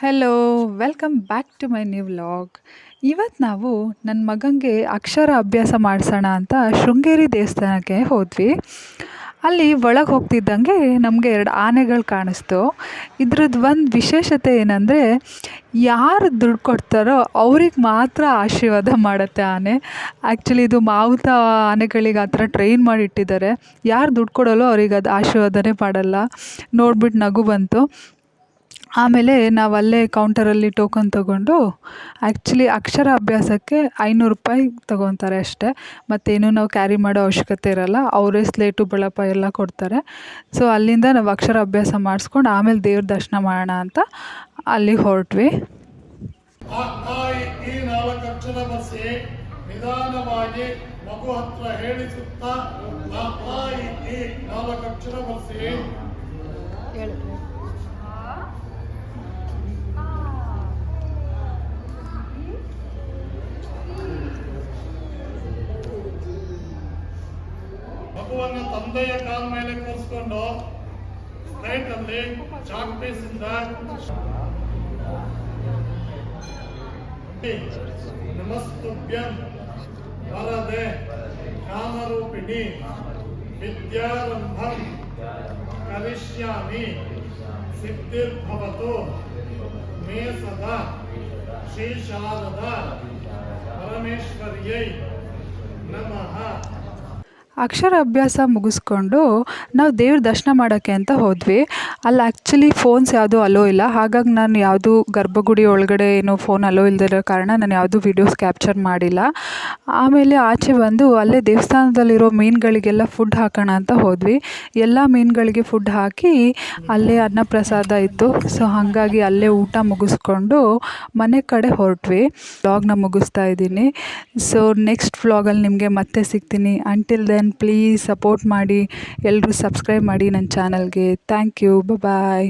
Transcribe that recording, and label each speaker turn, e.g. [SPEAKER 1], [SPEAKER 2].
[SPEAKER 1] Hello welcome back to my new vlog ಇವತ್ತು ನಾವು ನನ್ನ ಮಗನಿಗೆ ಅಕ್ಷರ ಅಭ್ಯಾಸ ಮಾಡಿಸೋಣ ಅಂತ ಶೃಂಗೇರಿ ದೇವಸ್ಥಾನಕ್ಕೆ ಹೋದ್ವಿ. ಅಲ್ಲಿ ಒಳಗೆ ಹೋಗ್ತಿದ್ದಂಗೆ ನಮಗೆ ಎರಡು ಆನೆಗಳು ಕಾಣಿಸ್ತು. ಇದ್ರದ್ದು ಒಂದು ವಿಶೇಷತೆ ಏನಂದರೆ, ಯಾರು ದುಡ್ಡು ಕೊಡ್ತಾರೋ ಅವ್ರಿಗೆ ಮಾತ್ರ ಆಶೀರ್ವಾದ ಮಾಡುತ್ತೆ ಆನೆ. ಆ್ಯಕ್ಚುಲಿ ಇದು ಮಾವುತ ಆನೆಗಳಿಗೆ ಆ ಥರ ಟ್ರೈನ್ ಮಾಡಿ ಇಟ್ಟಿದ್ದಾರೆ ಯಾರು ದುಡ್ಡು ಕೊಡೋಲ್ಲೋ ಅವ್ರಿಗೆ ಅದು ಆಶೀರ್ವಾದನೇ ಮಾಡಲ್ಲ. ನೋಡ್ಬಿಟ್ಟು ನಗು ಬಂತು. ಆಮೇಲೆ ನಾವು ಅಲ್ಲೇ ಕೌಂಟರಲ್ಲಿ ಟೋಕನ್ ತೊಗೊಂಡು ಆ್ಯಕ್ಚುಲಿ ಅಕ್ಷರ ಅಭ್ಯಾಸಕ್ಕೆ ಐನೂರು ರೂಪಾಯಿ ತೊಗೊತಾರೆ ಅಷ್ಟೇ. ಮತ್ತೇನು ನಾವು ಕ್ಯಾರಿ ಮಾಡೋ ಅವಶ್ಯಕತೆ ಇರಲ್ಲ ಅವರೇ ಸ್ಲೇಟು ಬಳಪ ಎಲ್ಲ ಕೊಡ್ತಾರೆ. ಸೊ ಅಲ್ಲಿಂದ ನಾವು ಅಕ್ಷರ ಅಭ್ಯಾಸ ಮಾಡಿಸ್ಕೊಂಡು ಆಮೇಲೆ ದೇವ್ರ ದರ್ಶನ ಮಾಡೋಣ ಅಂತ ಅಲ್ಲಿ ಹೊರಟ್ವಿ.
[SPEAKER 2] ನಿಧಾನವಾಗಿ ಮಗು ಹತ್ರ ಹೇಳಿಸುತ್ತಾ ನಾಲ್ಕು ಅಕ್ಷರ ಮಗುವನ್ನು ತಂದೆಯ ಕಾಲ ಮೇಲೆ ಕೂರಿಸ್ಕೊಂಡು ಸ್ಟ್ರೈಟ್ ಅಲ್ಲಿ ಚಾಕ್ ಪೀಸ್ ನಮಸ್ತುಭ್ಯಂ ವರದೆ ಕಾಮರೂಪಿಣಿ ವಿದ್ಯಾರಂಭಂ ಕರಿಷ್ಯಾಮಿ ಸಿದ್ಧಿರ್ಭವತು ಮೇ ಸದಾ ಶ್ರೀ ಶಾರದ ಪರಮೇಶ್ವರ್ಯೈ ನಮಃ.
[SPEAKER 1] ಅಕ್ಷರ ಅಭ್ಯಾಸ ಮುಗಿಸ್ಕೊಂಡು ನಾವು ದೇವ್ರ ದರ್ಶನ ಮಾಡೋಕ್ಕೆ ಅಂತ ಹೋದ್ವಿ. ಅಲ್ಲಿ ಆ್ಯಕ್ಚುಲಿ ಫೋನ್ಸ್ ಯಾವುದೂ ಅಲೋ ಇಲ್ಲ. ಹಾಗಾಗಿ ನಾನು ಯಾವುದು ಗರ್ಭಗುಡಿ ಒಳಗಡೆ ಏನು ಫೋನ್ ಅಲೋ ಇಲ್ಲದಿರೋ ಕಾರಣ ನಾನು ಯಾವುದೂ ವೀಡಿಯೋಸ್ ಕ್ಯಾಪ್ಚರ್ ಮಾಡಿಲ್ಲ. ಆಮೇಲೆ ಆಚೆ ಬಂದು ಅಲ್ಲೇ ದೇವಸ್ಥಾನದಲ್ಲಿರೋ ಮೀನುಗಳಿಗೆಲ್ಲ ಫುಡ್ ಹಾಕೋಣ ಅಂತ ಹೋದ್ವಿ. ಎಲ್ಲ ಮೀನುಗಳಿಗೆ ಫುಡ್ ಹಾಕಿ ಅಲ್ಲೇ ಅನ್ನಪ್ರಸಾದ ಇತ್ತು. ಸೊ ಹಾಗಾಗಿ ಅಲ್ಲೇ ಊಟ ಮುಗಿಸ್ಕೊಂಡು ಮನೆ ಕಡೆ ಹೊರಟ್ವಿ. ವ್ಲಾಗ್ನ ಮುಗಿಸ್ತಾ ಇದ್ದೀನಿ. ಸೊ ನೆಕ್ಸ್ಟ್ ವ್ಲಾಗಲ್ಲಿ ನಿಮಗೆ ಮತ್ತೆ ಸಿಗ್ತೀನಿ. ಅಂಟಿಲ್ ದೆನ್ ಪ್ಲೀಸ್ ಸಪೋರ್ಟ್ ಮಾಡಿ. ಎಲ್ಲರೂ ಸಬ್ಸ್ಕ್ರೈಬ್ ಮಾಡಿ ನನ್ನ ಚಾನಲ್ಗೆ ಥ್ಯಾಂಕ್ ಯು ಬಾಯ್